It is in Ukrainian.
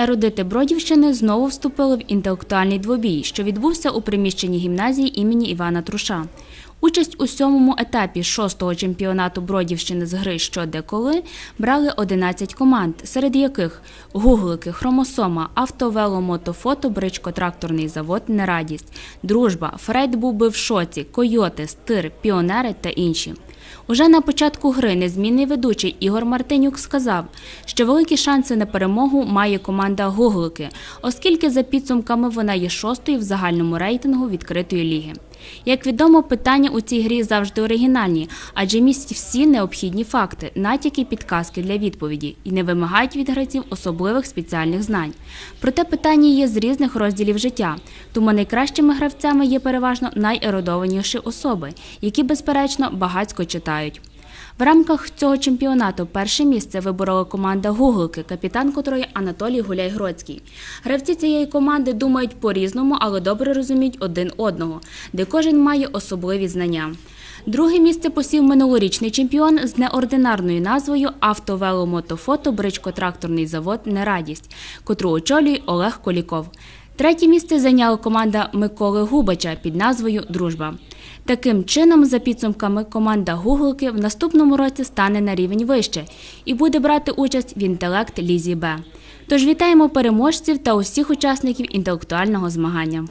Ерудити Бродівщини знову вступили в інтелектуальний двобій, що відбувся у приміщенні гімназії імені Івана Труша. Участь у сьомому етапі шостого чемпіонату Бродівщини з гри «Що де коли» брали 11 команд, серед яких гуглики, хромосома, авто, вело, бричко, тракторний завод, нерадість, дружба, Фрейд був би в шоці, койоти, стир, піонери та інші. Уже на початку гри незмінний ведучий Ігор Мартинюк сказав, що великі шанси на перемогу має команда Гуглики, оскільки за підсумками вона є шостою в загальному рейтингу відкритої ліги. Як відомо, питання у цій грі завжди оригінальні, адже містять всі необхідні факти, натяки, підказки для відповіді і не вимагають від гравців особливих спеціальних знань. Проте питання є з різних розділів життя, тому найкращими гравцями є переважно найерудованіші особи, які, безперечно, багатько читають. В рамках цього чемпіонату перше місце виборола команда Гуглики, капітан котрої Анатолій Гуляй-Гроцький. Гравці цієї команди думають по-різному, але добре розуміють один одного, де кожен має особливі знання. Друге місце посів минулорічний чемпіон з неординарною назвою «Автовеломотофото Бричко-тракторний завод Нерадість, котру очолює Олег Коліков. Третє місце зайняла команда Миколи Губача під назвою Дружба. Таким чином, за підсумками, команда Гуглики в наступному році стане на рівень вище і буде брати участь в інтелект Лізі Б. Тож вітаємо переможців та усіх учасників інтелектуального змагання.